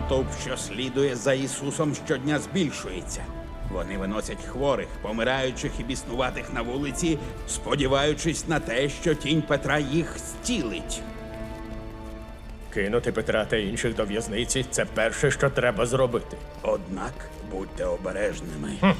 Натовп, що слідує за Ісусом, щодня збільшується. Вони виносять хворих, помираючих і біснуватих на вулиці, сподіваючись на те, що тінь Петра їх зцілить. Кинути Петра та інших до в'язниці це перше, що треба зробити. Однак будьте обережними.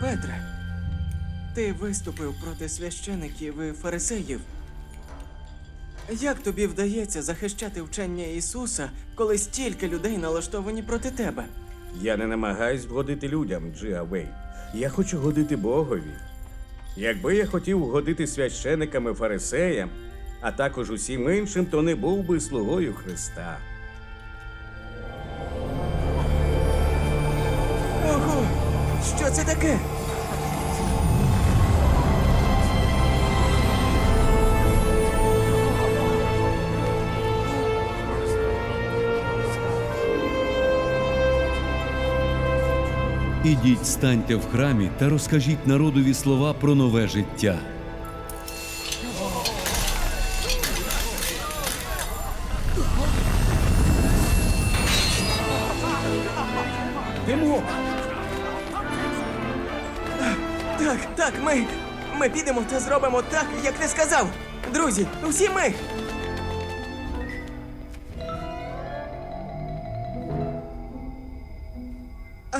Петре, ти виступив проти священиків і фарисеїв. Як тобі вдається захищати вчення Ісуса, коли стільки людей налаштовані проти тебе? Я не намагаюсь вгодити людям, Джиа Вей. Я хочу годити Богові. Якби я хотів угодити священикам і фарисеям, а також усім іншим, то не був би слугою Христа. Що це таке? Ідіть, станьте в храмі та розкажіть народові слова про нове життя. Тимо! Так, так, ми. Ми підемо та зробимо так, як ти сказав. Друзі, всі ми. А,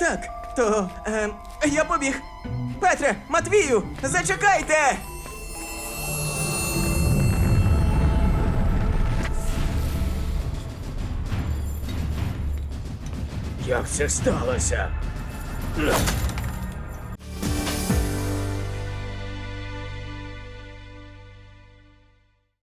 так, то е, я побіг. Петре, Матвію, зачекайте! Як це сталося?